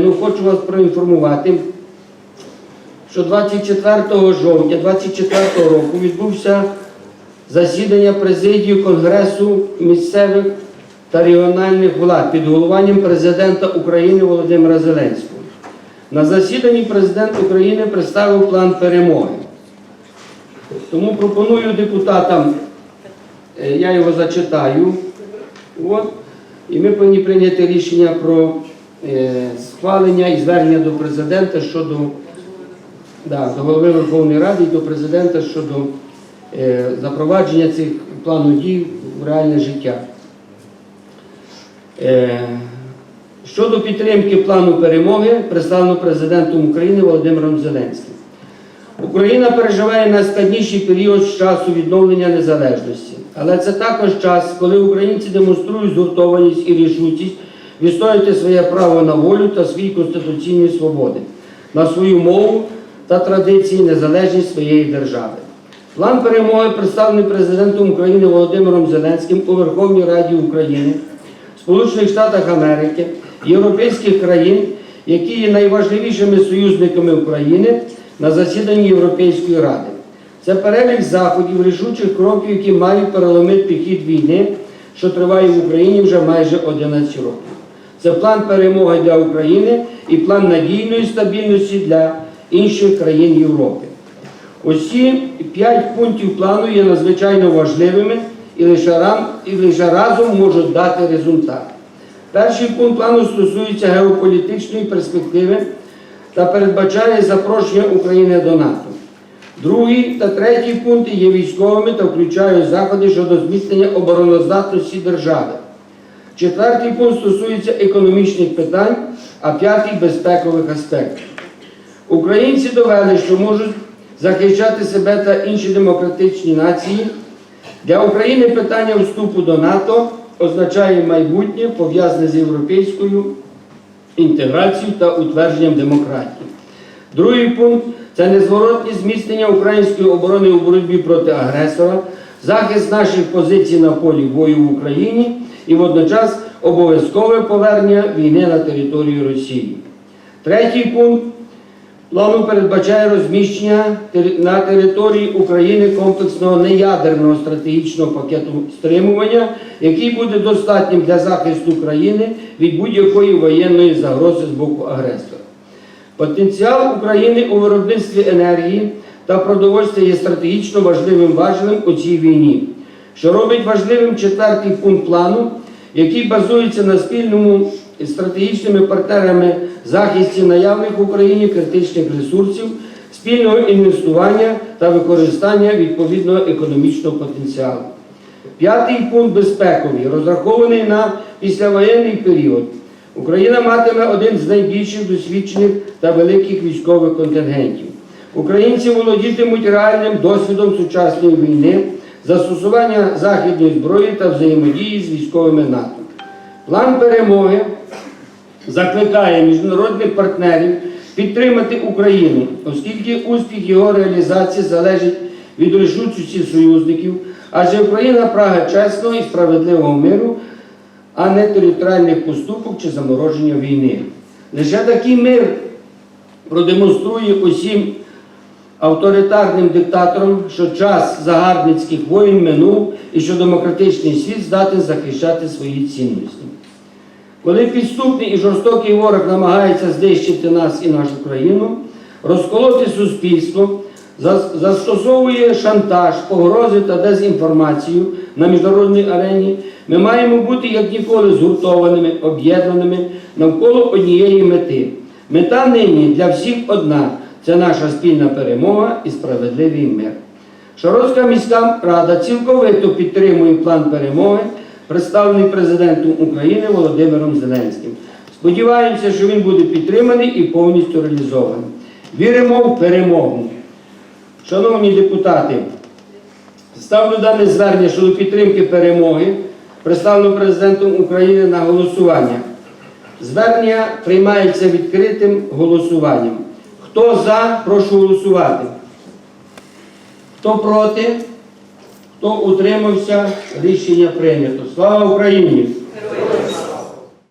Ну, хочу вас проінформувати, що 24 жовтня 24 року відбувся засідання президії Конгресу місцевих та регіональних влад під головуванням президента України Володимира Зеленського. На засіданні президент України представив план перемоги. Тому пропоную депутатам, е, я його зачитаю. От, і ми повинні прийняти рішення про схвалення і звернення до президента щодо да, до голови Верховної Ради і до президента щодо е, запровадження цих плану дій в реальне життя. Е, щодо підтримки плану перемоги, представлено президентом України Володимиром Зеленським. Україна переживає найскладніший період з часу відновлення незалежності. Але це також час, коли українці демонструють згуртованість і рішучість відстояти своє право на волю та свої конституційні свободи, на свою мову та традиції незалежність своєї держави. План перемоги представлений президентом України Володимиром Зеленським у Верховній Раді України, Сполучених Штатах Америки, європейських країн, які є найважливішими союзниками України на засіданні Європейської ради. Це перелік заходів, рішучих кроків, які мають переломити хід війни, що триває в Україні вже майже 11 років. Це план перемоги для України і план надійної стабільності для інших країн Європи. Усі п'ять пунктів плану є надзвичайно важливими і лише, разом можуть дати результат. Перший пункт плану стосується геополітичної перспективи та передбачає запрошення України до НАТО. Другий та третій пункти є військовими та включають заходи щодо зміцнення обороноздатності держави. Четвертий пункт стосується економічних питань, а п'ятий безпекових аспектів. Українці довели, що можуть захищати себе та інші демократичні нації. Для України питання вступу до НАТО означає майбутнє пов'язане з європейською інтеграцією та утвердженням демократії. Другий пункт це незворотні зміцнення української оборони у боротьбі проти агресора, захист наших позицій на полі бою в Україні і водночас обов'язкове повернення війни на територію Росії. Третій пункт плану передбачає розміщення на території України комплексного неядерного стратегічного пакету стримування, який буде достатнім для захисту країни від будь-якої воєнної загрози з боку агресора. Потенціал України у виробництві енергії та продовольства є стратегічно важливим важелем у цій війні, що робить важливим четвертий пункт плану, який базується на спільному з стратегічними партнерами захисті наявних в Україні критичних ресурсів, спільного інвестування та використання відповідного економічного потенціалу. П'ятий пункт безпековий, розрахований на післявоєнний період. Україна матиме один з найбільших досвідчених та великих військових контингентів. Українці володітимуть реальним досвідом сучасної війни, застосування західної зброї та взаємодії з військовими НАТО. План перемоги закликає міжнародних партнерів підтримати Україну, оскільки успіх його реалізації залежить від рішучості союзників, адже Україна прагне чесного і справедливого миру, а не територіальних поступок чи замороження війни. Лише такий мир продемонструє усім авторитарним диктаторам, що час загарбницьких воїн минув і що демократичний світ здатен захищати свої цінності. Коли підступний і жорстокий ворог намагається знищити нас і нашу країну, розколоти суспільство, застосовує шантаж, погрози та дезінформацію на міжнародній арені, ми маємо бути як ніколи згуртованими, об'єднаними навколо однієї мети. Мета нині для всіх одна це наша спільна перемога і справедливий мир. Шаровська міська рада цілковито підтримує план перемоги, представлений президентом України Володимиром Зеленським. Сподіваємося, що він буде підтриманий і повністю реалізований. Віримо в перемогу. Шановні депутати, ставлю дане звернення щодо підтримки перемоги, представленого президентом України на голосування. Звернення приймається відкритим голосуванням. Хто за, прошу голосувати. Хто проти? Хто утримався? Рішення прийнято. Слава Україні!